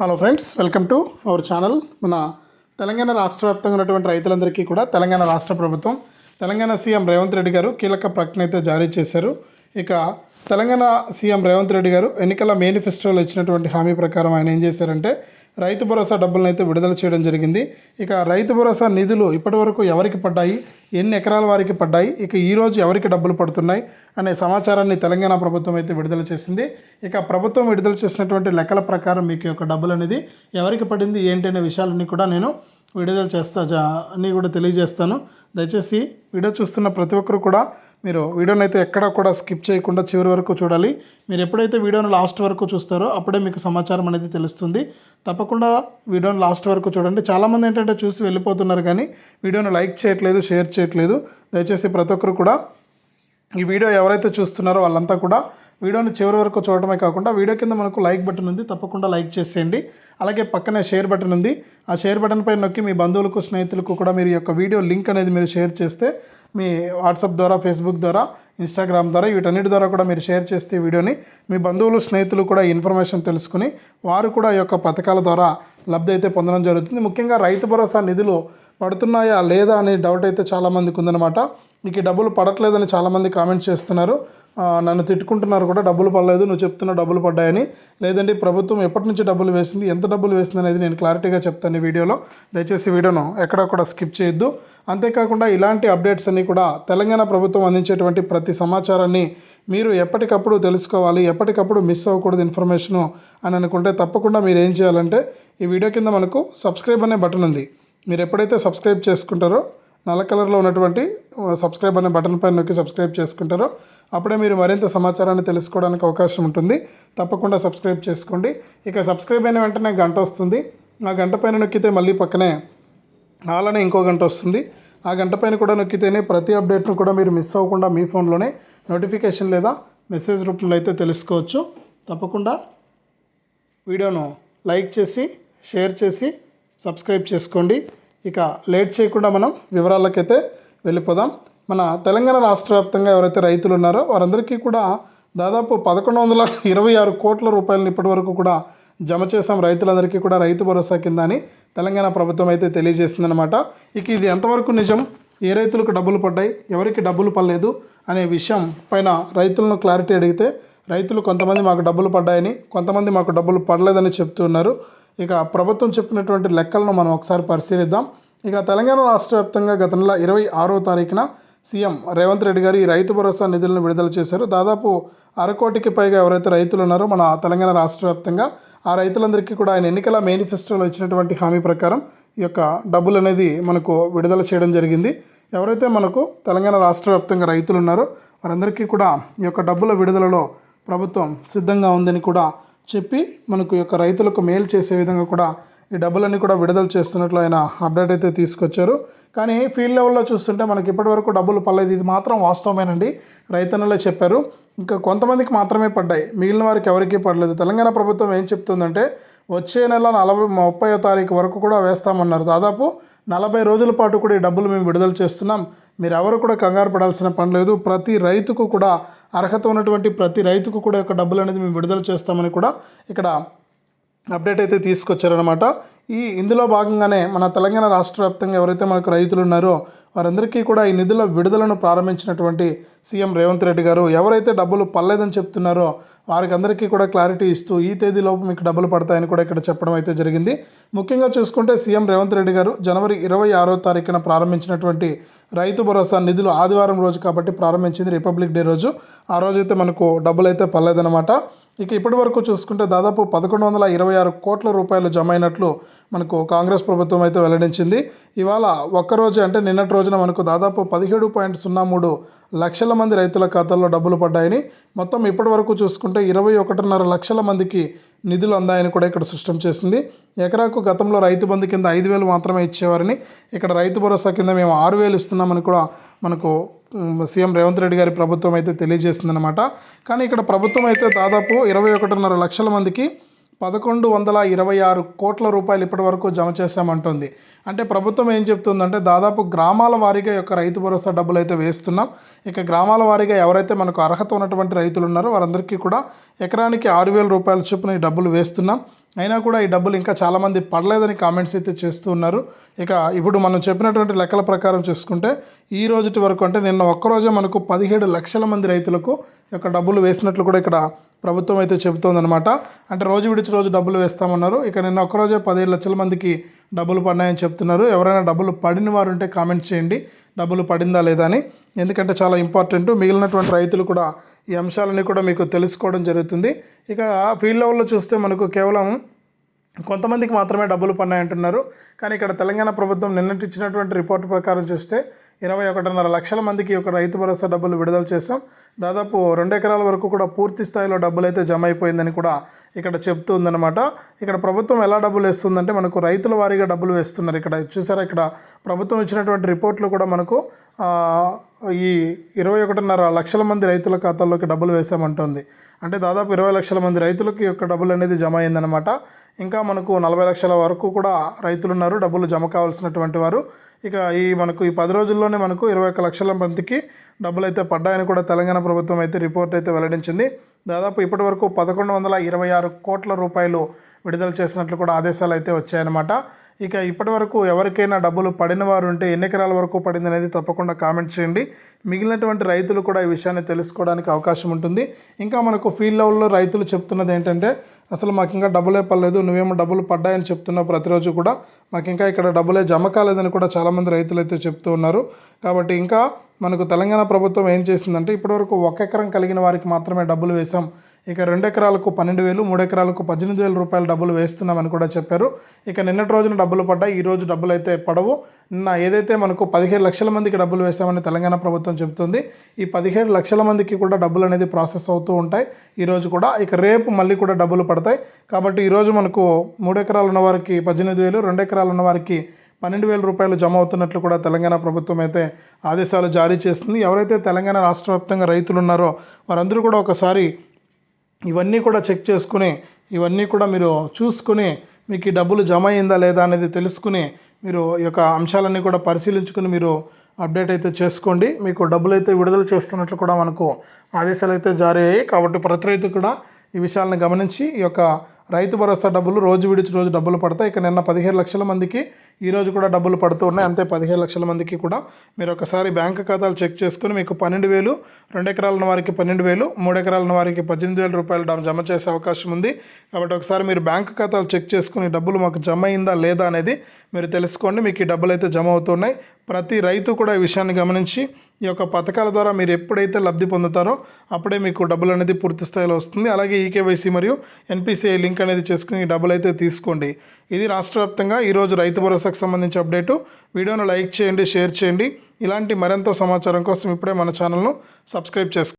Hello friends welcome to our channel మన తెలంగాణ రాష్ట్ర వ్యాప్తంగా ఉన్నటువంటి రైతులందరికీ కూడా తెలంగాణ రాష్ట్ర ప్రభుత్వం తెలంగాణ సీఎం రేవంత్ రెడ్డి గారు కీలక ప్రకటన అయితే జారీ చేశారు. ఇక తెలంగాణ సీఎం రేవంత్ రెడ్డి గారు ఎన్నికల మేనిఫెస్టోలో ఇచ్చినటువంటి హామీ ప్రకారం ఆయన ఏం చేశారంటే రైతు భరోసా డబ్బులను అయితే విడుదల చేయడం జరిగింది. ఇక రైతు భరోసా నిధులు ఇప్పటివరకు ఎవరికి పడ్డాయి? ఎన్ని ఎకరాల వారికి పడ్డాయి? ఇక ఈరోజు ఎవరికి డబ్బులు పడుతున్నాయి? అనే సమాచారాన్ని తెలంగాణ ప్రభుత్వం అయితే విడుదల చేసింది. ఇక ప్రభుత్వం విడుదల చేసినటువంటి లెక్కల ప్రకారం మీకు యొక్క డబ్బులు అనేది ఎవరికి పడింది? ఏంటి అనే విషయాలన్నీ కూడా నేను విడుదల చేస్తా జా అన్నీ కూడా తెలియజేస్తాను. దయచేసి వీడియో చూస్తున్న ప్రతి ఒక్కరు కూడా మీరు వీడియోని అయితే ఎక్కడ కూడా స్కిప్ చేయకుండా చివరి వరకు చూడాలి. మీరు ఎప్పుడైతే వీడియోని లాస్ట్ వరకు చూస్తారో అప్పుడే మీకు సమాచారం అనేది తెలుస్తుంది. తప్పకుండా వీడియోని లాస్ట్ వరకు చూడండి. చాలామంది ఏంటంటే చూసి వెళ్ళిపోతున్నారు కానీ వీడియోని లైక్ చేయట్లేదు షేర్ చేయట్లేదు. దయచేసి ప్రతి ఒక్కరు కూడా ఈ వీడియో ఎవరైతే చూస్తున్నారో వాళ్ళంతా కూడా వీడియోని చివరి వరకు చూడటమే కాకుండా వీడియో కింద మనకు లైక్ బటన్ ఉంది తప్పకుండా లైక్ చేసేయండి. అలాగే పక్కనే షేర్ బటన్ ఉంది. ఆ షేర్ బటన్ పైన నొక్కి మీ బంధువులకు స్నేహితులకు కూడా మీరు యొక్క వీడియో లింక్ అనేది మీరు షేర్ చేస్తే మీ వాట్సాప్ ద్వారా ఫేస్బుక్ ద్వారా ఇన్స్టాగ్రామ్ ద్వారా వీటన్నిటి ద్వారా కూడా మీరు షేర్ చేస్తే వీడియోని మీ బంధువులు స్నేహితులు కూడా ఇన్ఫర్మేషన్ తెలుసుకుని వారు కూడా ఈ యొక్క పథకాల ద్వారా లబ్ధి అయితే పొందడం జరుగుతుంది. ముఖ్యంగా రైతు భరోసా నిధులు పడుతున్నాయా లేదా అనే డౌట్ అయితే చాలామందికి ఉందన్నమాట. నీకు డబ్బులు పడట్లేదని చాలామంది కామెంట్ చేస్తున్నారు. నన్ను తిట్టుకుంటున్నారు కూడా డబ్బులు పడలేదు నువ్వు చెప్తున్న డబ్బులు పడ్డాయని. లేదంటే ప్రభుత్వం ఎప్పటి నుంచి డబ్బులు వేసింది ఎంత డబ్బులు వేసింది అనేది నేను క్లారిటీగా చెప్తాను ఈ వీడియోలో. దయచేసి వీడియోను ఎక్కడ కూడా స్కిప్ చేయొద్దు. అంతేకాకుండా ఇలాంటి అప్డేట్స్ అన్నీ కూడా తెలంగాణ ప్రభుత్వం అందించేటువంటి ప్రతి సమాచారాన్ని మీరు ఎప్పటికప్పుడు తెలుసుకోవాలి ఎప్పటికప్పుడు మిస్ అవ్వకూడదు ఇన్ఫర్మేషను అని అనుకుంటే తప్పకుండా మీరు ఏం చేయాలంటే ఈ వీడియో కింద మనకు సబ్స్క్రైబ్ అనే బటన్ ఉంది. మీరు ఎప్పుడైతే సబ్స్క్రైబ్ చేసుకుంటారో నల్ల కలర్లో ఉన్నటువంటి సబ్స్క్రైబ్ అనే బటన్ పైన నొక్కి సబ్స్క్రైబ్ చేసుకుంటారో. అప్పుడే మీరు మరింత సమాచారాన్ని తెలుసుకోవడానికి అవకాశం ఉంటుంది. తప్పకుండా సబ్స్క్రైబ్ చేసుకోండి. ఇక సబ్స్క్రైబ్ అయిన వెంటనే గంట వస్తుంది. ఆ గంట పైన నొక్కితే మళ్ళీ పక్కనే అలానే ఇంకో గంట వస్తుంది. ఆ గంట పైన కూడా నొక్కితేనే ప్రతి అప్డేట్ను కూడా మీరు మిస్ అవ్వకుండా మీ ఫోన్లోనే నోటిఫికేషన్ లేదా మెసేజ్ రూపంలో అయితే తెలుసుకోవచ్చు. తప్పకుండా వీడియోను లైక్ చేసి షేర్ చేసి సబ్స్క్రైబ్ చేసుకోండి. ఇక లేట్ చేయకుండా మనం వివరాలకైతే వెళ్ళిపోదాం. మన తెలంగాణ రాష్ట్ర వ్యాప్తంగా ఎవరైతే రైతులు ఉన్నారో వారందరికీ కూడా దాదాపు పదకొండు వందల ఇరవై ఆరు కోట్ల రూపాయలను ఇప్పటివరకు కూడా జమ చేసాం రైతులందరికీ కూడా రైతు భరోసా కింద అని తెలంగాణ ప్రభుత్వం అయితే తెలియజేసిందనమాట ఇక ఇది ఎంతవరకు నిజం? ఏ రైతులకు డబ్బులు పడ్డాయి? ఎవరికి డబ్బులు పడలేదు? అనే విషయం పైన రైతులను క్లారిటీ అడిగితే రైతులు కొంతమంది మాకు డబ్బులు పడ్డాయని కొంతమంది మాకు డబ్బులు పడలేదని చెప్తున్నారు ఇక ప్రభుత్వం చెప్పినటువంటి లెక్కలను మనం ఒకసారి పరిశీలిద్దాం. ఇక తెలంగాణ రాష్ట్ర వ్యాప్తంగా గత నెల ఇరవై ఆరో తారీఖున సీఎం రేవంత్ రెడ్డి గారు ఈ రైతు భరోసా నిధులను విడుదల చేశారు. దాదాపు అరకోటికి పైగా ఎవరైతే రైతులు ఉన్నారో మన తెలంగాణ రాష్ట్ర వ్యాప్తంగా ఆ రైతులందరికీ కూడా ఆయన ఎన్నికల మేనిఫెస్టోలో ఇచ్చినటువంటి హామీ ప్రకారం ఈ యొక్క డబ్బులు అనేది మనకు విడుదల చేయడం జరిగింది. ఎవరైతే మనకు తెలంగాణ రాష్ట్ర వ్యాప్తంగా రైతులు ఉన్నారో వారందరికీ కూడా ఈ యొక్క డబ్బుల విడుదలలో ప్రభుత్వం సిద్ధంగా ఉందని కూడా చెప్పి మనకు యొక్క రైతులకు మేలు చేసే విధంగా కూడా ఈ డబ్బులన్నీ కూడా విడుదల చేస్తున్నట్లు ఆయన అప్డేట్ అయితే తీసుకొచ్చారు. కానీ ఫీల్డ్ లెవెల్లో చూస్తుంటే మనకి ఇప్పటివరకు డబ్బులు పడలేదు. ఇది మాత్రం వాస్తవమేనండి. రైతన్నలే చెప్పారు. ఇంకా కొంతమందికి మాత్రమే పడ్డాయి. మిగిలిన వారికి ఎవరికీ పడలేదు. తెలంగాణ ప్రభుత్వం ఏం చెప్తుందంటే వచ్చే నెల నలభై ముప్పై తారీఖు వరకు కూడా వేస్తామన్నారు. దాదాపు నలభై రోజుల పాటు కూడా ఈ డబ్బులు మేము విడుదల చేస్తున్నాం. మీరు ఎవరు కూడా కంగారు పడాల్సిన పని లేదు. ప్రతి రైతుకు కూడా అర్హత ఉన్నటువంటి ప్రతి రైతుకు కూడా యొక్క డబ్బులు అనేది మేము విడుదల చేస్తామని కూడా ఇక్కడ అప్డేట్ అయితే తీసుకొచ్చారనమాట ఈ ఇందులో భాగంగానే మన తెలంగాణ రాష్ట్ర వ్యాప్తంగా ఎవరైతే మనకు రైతులు ఉన్నారో వారందరికీ కూడా ఈ నిధుల విడుదలను ప్రారంభించినటువంటి సీఎం రేవంత్ రెడ్డి గారు ఎవరైతే డబ్బులు పర్లేదని చెప్తున్నారో వారికి అందరికీ కూడా క్లారిటీ ఇస్తూ ఈ తేదీలోపు మీకు డబ్బులు పడతాయని కూడా ఇక్కడ చెప్పడం అయితే జరిగింది. ముఖ్యంగా చూసుకుంటే సీఎం రేవంత్ రెడ్డి గారు జనవరి ఇరవై ఆరో తారీఖున ప్రారంభించినటువంటి రైతు భరోసా నిధులు ఆదివారం రోజు కాబట్టి ప్రారంభించింది రిపబ్లిక్ డే రోజు. ఆ రోజైతే మనకు డబ్బులు అయితే పర్లేదన్నమాట ఇక ఇప్పటి వరకు చూసుకుంటే దాదాపు పదకొండు వందల ఇరవై ఆరు కోట్ల రూపాయలు జమ అయినట్లు మనకు కాంగ్రెస్ ప్రభుత్వం అయితే వెల్లడించింది. ఇవాళ ఒక్కరోజు అంటే నిన్నటి రోజున మనకు దాదాపు పదిహేడు పాయింట్ సున్నా మూడు లక్షల మంది రైతుల ఖాతాల్లో డబ్బులు పడ్డాయని మొత్తం ఇప్పటి వరకు చూసుకుంటే ఇరవై ఒకటిన్నర లక్షల మందికి నిధులు అందాయని కూడా ఇక్కడ స్పష్టం చేసింది. ఎకరాకు గతంలో రైతు బంధు కింద ఐదు వేలు మాత్రమే ఇచ్చేవారని ఇక్కడ రైతు భరోసా కింద మేము ఆరు వేలు ఇస్తున్నామని కూడా మనకు సీఎం రేవంత్ రెడ్డి గారి ప్రభుత్వం అయితే తెలియజేసిందనమాట కానీ ఇక్కడ ప్రభుత్వం అయితే దాదాపు ఇరవై ఒకటిన్నర లక్షల మందికి పదకొండు వందల ఇరవై ఆరు కోట్ల రూపాయలు ఇప్పటి వరకు జమ చేశామంటుంది. అంటే ప్రభుత్వం ఏం చెప్తుందంటే దాదాపు గ్రామాల వారీగా యొక్క రైతు భరోసా డబ్బులు అయితే వేస్తున్నాం. ఇక గ్రామాల వారీగా ఎవరైతే మనకు అర్హత ఉన్నటువంటి రైతులు ఉన్నారో వారందరికీ కూడా ఎకరానికి ఆరు వేల రూపాయల చొప్పున ఈ డబ్బులు వేస్తున్నాం. అయినా కూడా ఈ డబ్బులు ఇంకా చాలామంది పడలేదని కామెంట్స్ అయితే చేస్తూ ఉన్నారు. ఇక ఇప్పుడు మనం చెప్పినటువంటి లెక్కల ప్రకారం చూసుకుంటే ఈ రోజుటి వరకు అంటే నిన్న ఒక్కరోజే మనకు పదిహేడు లక్షల మంది రైతులకు యొక్క డబ్బులు వేసినట్లు కూడా ఇక్కడ ప్రభుత్వం అయితే చెబుతోందనమాట అంటే రోజు విడిచి రోజు డబ్బులు వేస్తామన్నారు. ఇక నిన్న ఒక్కరోజే పదిహేడు లక్షల మందికి డబ్బులు పడినాయని చెప్తున్నారు. ఎవరైనా డబ్బులు పడిన వారు ఉంటే కామెంట్ చేయండి. డబ్బులు పడిందా లేదా అని. ఎందుకంటే చాలా ఇంపార్టెంట్. మిగిలినటువంటి రైతులు కూడా ఈ అంశాలని కూడా మీకు తెలుసుకోవడం జరుగుతుంది. ఇక ఫీల్డ్ లెవెల్లో చూస్తే మనకు కేవలం కొంతమందికి మాత్రమే డబ్బులు పన్నాయి అంటున్నారు కానీ ఇక్కడ తెలంగాణ ప్రభుత్వం నిన్నటిచ్చినటువంటి రిపోర్ట్ ప్రకారం చూస్తే ఇరవై ఒకటిన్నర లక్షల మందికి ఒక రైతు భరోసా డబ్బులు విడుదల చేశాం. దాదాపు రెండు ఎకరాల వరకు కూడా పూర్తి స్థాయిలో డబ్బులు అయితే జమ అయిపోయిందని కూడా ఇక్కడ చెప్తూ ఉందన్నమాట. ఇక్కడ ప్రభుత్వం ఎలా డబ్బులు వేస్తుందంటే మనకు రైతుల వారీగా డబ్బులు వేస్తున్నారు. ఇక్కడ చూసారా ఇక్కడ ప్రభుత్వం ఇచ్చినటువంటి రిపోర్ట్లు కూడా మనకు ఈ ఇరవై ఒకటిన్నర లక్షల మంది రైతుల ఖాతాల్లోకి డబ్బులు వేసామంటుంది అంటే దాదాపు ఇరవై లక్షల మంది రైతులకి యొక్క డబ్బులు అనేది జమ అయిందనమాట ఇంకా మనకు నలభై లక్షల వరకు కూడా రైతులు ఉన్నారు డబ్బులు జమ కావాల్సినటువంటి వారు. ఇక ఈ మనకు ఈ పది రోజుల్లోనే మనకు ఇరవై ఒక్క లక్షల మందికి డబ్బులు అయితే పడ్డాయని కూడా తెలంగాణ ప్రభుత్వం అయితే రిపోర్ట్ అయితే వెల్లడించింది. దాదాపు ఇప్పటి వరకు పదకొండు వందల ఇరవై ఆరు కోట్ల రూపాయలు విడుదల చేసినట్లు కూడా ఆదేశాలు అయితే వచ్చాయన్నమాట. ఇక ఇప్పటి వరకు ఎవరికైనా డబ్బులు పడిన వారు ఉంటే ఎన్ని ఎకరాల వరకు పడింది అనేది తప్పకుండా కామెంట్ చేయండి. మిగిలినటువంటి రైతులు కూడా ఈ విషయాన్ని తెలుసుకోవడానికి అవకాశం ఉంటుంది. ఇంకా మనకు ఫీల్డ్ లెవెల్లో రైతులు చెప్తున్నది ఏంటంటే అసలు మాకు ఇంకా డబ్బులే పడలేదు నువ్వేమో డబ్బులు పడ్డాయని చెప్తున్నావు ప్రతిరోజు కూడా. మాకు ఇంకా ఇక్కడ డబ్బులే జమ కాలేదని కూడా చాలామంది రైతులు అయితే చెప్తూ ఉన్నారు. కాబట్టి ఇంకా మనకు తెలంగాణ ప్రభుత్వం ఏం చేసిందంటే ఇప్పటివరకు ఒక ఎకరం కలిగిన వారికి మాత్రమే డబ్బులు వేసాం ఇక రెండు ఎకరాలకు పన్నెండు వేలు మూడు ఎకరాలకు పద్దెనిమిది వేల రూపాయలు డబ్బులు వేస్తున్నామని కూడా చెప్పారు. ఇక నిన్నటి రోజున డబ్బులు పడ్డాయి ఈ రోజు డబ్బులు అయితే పడవు. నిన్న ఏదైతే మనకు పదిహేడు లక్షల మందికి డబ్బులు వేసామని తెలంగాణ ప్రభుత్వం చెబుతుంది ఈ పదిహేడు లక్షల మందికి కూడా డబ్బులు అనేది ప్రాసెస్ అవుతూ ఉంటాయి. ఈరోజు కూడా ఇక రేపు మళ్ళీ కూడా డబ్బులు పడతాయి. కాబట్టి ఈరోజు మనకు మూడు ఎకరాలు ఉన్నవారికి పద్దెనిమిది వేలు రెండు ఎకరాలు ఉన్నవారికి పన్నెండు వేల రూపాయలు జమ అవుతున్నట్లు కూడా తెలంగాణ ప్రభుత్వం అయితే ఆదేశాలు జారీ చేస్తుంది. ఎవరైతే తెలంగాణ రాష్ట్ర వ్యాప్తంగా రైతులు ఉన్నారో వారందరూ కూడా ఒకసారి ఇవన్నీ కూడా చెక్ చేసుకుని ఇవన్నీ కూడా మీరు చూసుకుని మీకు ఈ డబ్బులు జమ అయిందా లేదా అనేది తెలుసుకుని మీరు ఈ యొక్క అంశాలన్నీ కూడా పరిశీలించుకుని మీరు అప్డేట్ అయితే చేసుకోండి. మీకు డబ్బులు అయితే విడుదల చేస్తున్నట్లు కూడా మనకు ఆదేశాలు అయితే జారీ అయ్యాయి. కాబట్టి ప్రతి రైతు కూడా ఈ విషయాలను గమనించి ఈ యొక్క రైతు భరోసా డబ్బులు రోజు విడిచి రోజు డబ్బులు పడతాయి. ఇక నిన్న పదిహేడు లక్షల మందికి ఈరోజు కూడా డబ్బులు పడుతూ ఉన్నాయి. అంతే పదిహేడు లక్షల మందికి కూడా మీరు ఒకసారి బ్యాంక్ ఖాతాలు చెక్ చేసుకుని మీకు పన్నెండు వేలు రెండు ఎకరాల వారికి పన్నెండు వేలు మూడు ఎకరాల వారికి పద్దెనిమిది వేల రూపాయలు జమ చేసే అవకాశం ఉంది. కాబట్టి ఒకసారి మీరు బ్యాంక్ ఖాతాలు చెక్ చేసుకుని డబ్బులు మాకు జమ అయిందా లేదా అనేది మీరు తెలుసుకోండి. మీకు ఈ డబ్బులు అయితే జమ అవుతున్నాయి. ప్రతి రైతు కూడా ఈ విషయాన్ని గమనించి ఈ యొక్క పథకాల ద్వారా మీరు ఎప్పుడైతే లబ్ధి పొందుతారో అప్పుడే మీకు డబ్బులు అనేది పూర్తి స్థాయిలో వస్తుంది. అలాగే ఈకేవైసీ మరియు ఎన్పిసిఐ లింక్ అనేది చేసుకుని ఈ డబ్బులు అయితే తీసుకోండి. ఇది రాష్ట్ర వ్యాప్తంగా ఈరోజు రైతు భరోసాకు సంబంధించి అప్డేటు. వీడియోను లైక్ చేయండి షేర్ చేయండి. ఇలాంటి మరింత సమాచారం కోసం ఇప్పుడే మన ఛానల్ను సబ్స్క్రైబ్ చేసుకోండి.